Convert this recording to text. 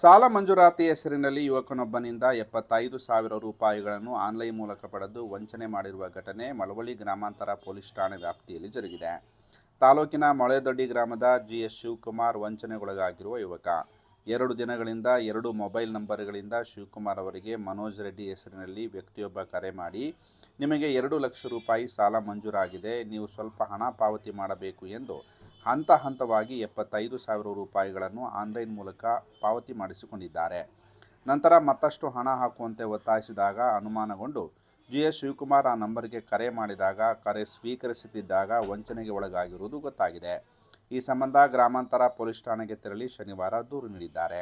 ಸಾಲ ಮಂಜೂರಾತಿ ಹೆಸರಿನಲ್ಲಿ ಯುವಕನೊಬ್ಬನಿಂದ ಎಪ್ಪತ್ತೈದು ಸಾವಿರ ರೂಪಾಯಿಗಳನ್ನು ಆನ್ಲೈನ್ ಮೂಲಕ ಪಡೆದು ವಂಚನೆ ಮಾಡಿರುವ ಘಟನೆ ಮಳವಳ್ಳಿ ಗ್ರಾಮಾಂತರ ಪೊಲೀಸ್ ಠಾಣೆ ವ್ಯಾಪ್ತಿಯಲ್ಲಿ ಜರುಗಿದೆ. ತಾಲೂಕಿನ ಮೊಳೆದೊಡ್ಡಿ ಗ್ರಾಮದ ಜಿಎಸ್ ಶಿವಕುಮಾರ್ ವಂಚನೆಗೊಳಗಾಗಿರುವ ಯುವಕ. ಎರಡು ದಿನಗಳಿಂದ ಎರಡು ಮೊಬೈಲ್ ನಂಬರ್ಗಳಿಂದ ಶಿವಕುಮಾರ್ ಅವರಿಗೆ ಮನೋಜ್ ರೆಡ್ಡಿ ಹೆಸರಿನಲ್ಲಿ ವ್ಯಕ್ತಿಯೊಬ್ಬ ಕರೆ ಮಾಡಿ, ನಿಮಗೆ ಎರಡು ಲಕ್ಷ ರೂಪಾಯಿ ಸಾಲ ಮಂಜೂರಾಗಿದೆ, ನೀವು ಸ್ವಲ್ಪ ಹಣ ಪಾವತಿ ಮಾಡಬೇಕು ಎಂದು ಹಂತ ಹಂತವಾಗಿ ಎಪ್ಪತ್ತೈದು ಸಾವಿರ ರೂಪಾಯಿಗಳನ್ನು ಆನ್ಲೈನ್ ಮೂಲಕ ಪಾವತಿ ಮಾಡಿಸಿಕೊಂಡಿದ್ದಾರೆ. ನಂತರ ಮತ್ತಷ್ಟು ಹಣ ಹಾಕುವಂತೆ ಒತ್ತಾಯಿಸಿದಾಗ ಅನುಮಾನಗೊಂಡು ಜಿ ಎಸ್ ಶಿವಕುಮಾರ್ ಆ ನಂಬರ್ಗೆ ಕರೆ ಮಾಡಿದಾಗ, ಕರೆ ಸ್ವೀಕರಿಸುತ್ತಿದ್ದಾಗ ವಂಚನೆಗೆ ಒಳಗಾಗಿರುವುದು ಗೊತ್ತಾಗಿದೆ. ಈ ಸಂಬಂಧ ಗ್ರಾಮಾಂತರ ಪೊಲೀಸ್ ಠಾಣೆಗೆ ತೆರಳಿ ಶನಿವಾರ ದೂರು ನೀಡಿದ್ದಾರೆ